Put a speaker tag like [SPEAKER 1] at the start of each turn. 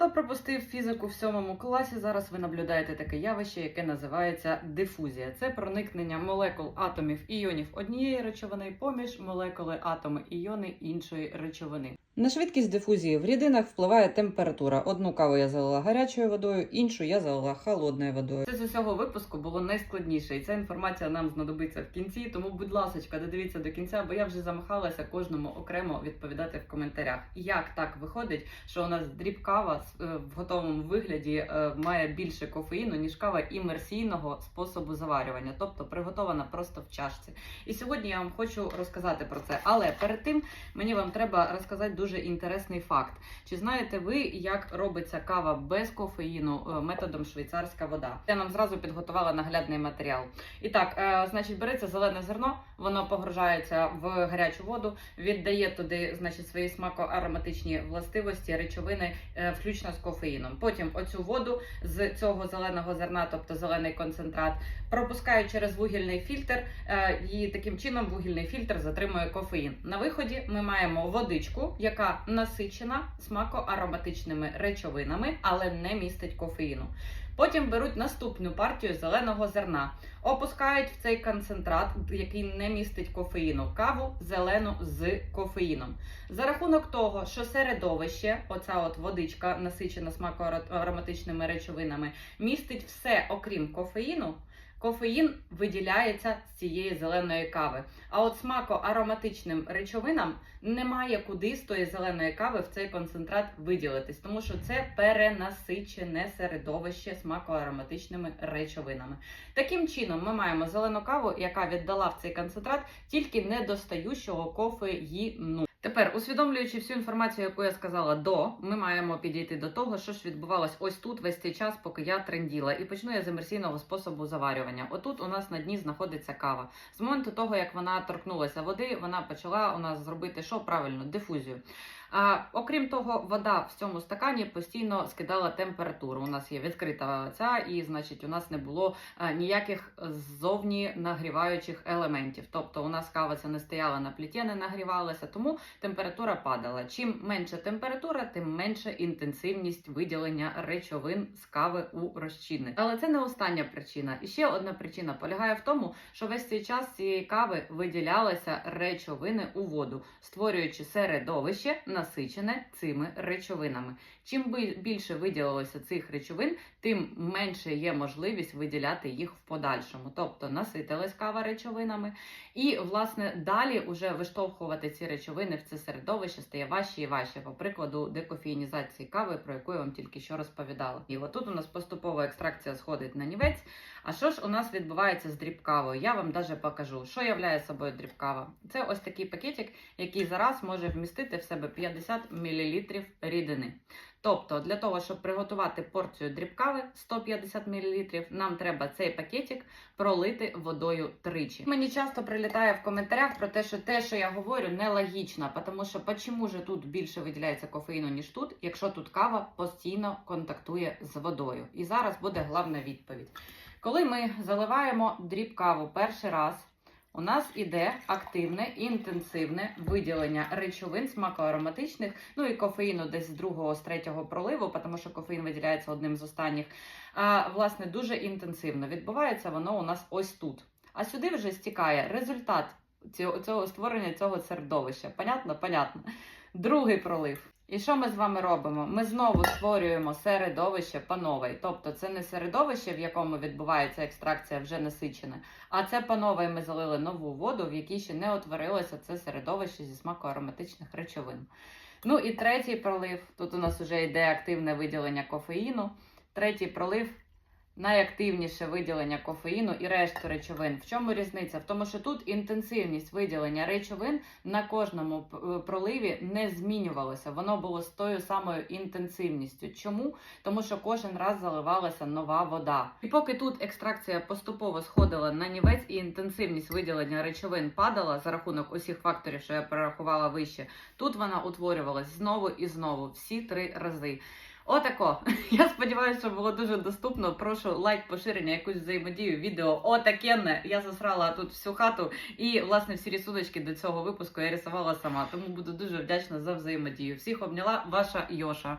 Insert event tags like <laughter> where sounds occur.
[SPEAKER 1] Хто пропустив фізику в сьомому класі, зараз ви наблюдаєте таке явище, яке називається дифузія. Це проникнення молекул атомів іонів однієї речовини поміж молекули атоми іони іншої речовини. На швидкість дифузії в рідинах впливає температура. Одну каву я залила гарячою водою, іншу я залила холодною водою. Це з усього випуску було найскладніше, і ця інформація нам знадобиться в кінці. Тому, будь ласка, додивіться до кінця, бо я вже замахалася кожному окремо відповідати в коментарях. Як так виходить, що у нас дріб кава е, в готовому вигляді е, має більше кофеїну, ніж кава імерсійного способу заварювання, тобто приготована просто в чашці. І сьогодні я вам хочу розказати про це. Але перед тим мені вам треба розказати дуже інтересний факт. Чи знаєте ви, як робиться кава без кофеїну е, методом швейцарська вода? Я нам зразу підготувала наглядний матеріал. І так, е, значить, береться зелене зерно, воно погружається в гарячу воду, віддає туди, значить, свої смако-ароматичні властивості, речовини, е, включно з кофеїном. Потім оцю воду з цього зеленого зерна, тобто зелений концентрат, пропускають через вугільний фільтр, і таким чином вугільний фільтр затримує кофеїн. На виході ми маємо водичку, яка насичена смако-ароматичними речовинами, але не містить кофеїну. Потім беруть наступну партію зеленого зерна, опускають в цей концентрат, який не містить кофеїну, каву зелену з кофеїном. За рахунок того, що середовище, оця от водичка, насичена смако-ароматичними речовинами, містить все окрім кофеїну. Кофеїн виділяється з цієї зеленої кави. А от смако-ароматичним речовинам немає куди з тої зеленої кави в цей концентрат виділитись, тому що це перенасичене середовище смако-ароматичними речовинами. Таким чином, ми маємо зелену каву, яка віддала в цей концентрат тільки недостаючого кофеїну. Тепер, усвідомлюючи всю інформацію, яку я сказала до, ми маємо підійти до того, що ж відбувалось ось тут весь цей час, поки я тренділа. І почну я з імерсійного способу заварювання. Отут у нас на дні знаходиться кава. З моменту того, як вона торкнулася води, вона почала у нас зробити що правильно дифузію. А, окрім того, вода в цьому стакані постійно скидала температуру. У нас є відкрита ця, і значить, у нас не було а, ніяких ззовні нагріваючих елементів. Тобто, у нас кава ця не стояла на пліті, не нагрівалася, тому температура падала. Чим менша температура, тим менша інтенсивність виділення речовин з кави у розчинник. Але це не остання причина. І ще одна причина полягає в тому, що весь цей час цієї кави виділялися речовини у воду, створюючи середовище насичене цими речовинами. Чим більше виділилося цих речовин, тим менше є можливість виділяти їх в подальшому. Тобто наситилась кава речовинами, і власне далі уже виштовхувати ці речовини в це середовище стає важче і важче. По прикладу декофеїнізації кави, про яку я вам тільки що розповідала. І отут у нас поступова екстракція сходить на нівець. А що ж у нас відбувається з дрібкавою? Я вам даже покажу, що являє собою дрібкава. Це ось такий пакетик, який зараз може вмістити в себе 50 мл рідини. Тобто, для того, щоб приготувати порцію дрібкави 150 мл, нам треба цей пакетик пролити водою тричі. Мені часто прилітає в коментарях про те, що те, що я говорю, нелогічно, тому що чому ж тут більше виділяється кофеїну, ніж тут, якщо тут кава постійно контактує з водою. І зараз буде головна відповідь. Коли ми заливаємо дріб каву перший раз, у нас іде активне інтенсивне виділення речовин смакоароматичних, ну і кофеїну десь з другого, з третього проливу, тому що кофеїн виділяється одним з останніх. А, власне, дуже інтенсивно відбувається воно у нас ось тут. А сюди вже стікає результат цього, створення цього середовища. Понятно? Понятно. Другий пролив. І що ми з вами робимо? Ми знову створюємо середовище панове. Тобто це не середовище, в якому відбувається екстракція вже насичене, а це панове ми залили нову воду, в якій ще не утворилося це середовище зі смаку ароматичних речовин. Ну і третій пролив. Тут у нас вже йде активне виділення кофеїну. Третій пролив найактивніше виділення кофеїну і решту речовин. В чому різниця? В тому, що тут інтенсивність виділення речовин на кожному е, проливі не змінювалося. Воно було з тою самою інтенсивністю. Чому? Тому що кожен раз заливалася нова вода. І поки тут екстракція поступово сходила на нівець і інтенсивність виділення речовин падала за рахунок усіх факторів, що я перерахувала вище, тут вона утворювалась знову і знову всі три рази. Отако. <laughs> Я сподіваюся, що було дуже доступно. Прошу лайк, поширення, якусь взаємодію. Відео отакенне. Я засрала тут всю хату. І, власне, всі рисуночки до цього випуску я рисувала сама. Тому буду дуже вдячна за взаємодію. Всіх обняла, ваша Йоша.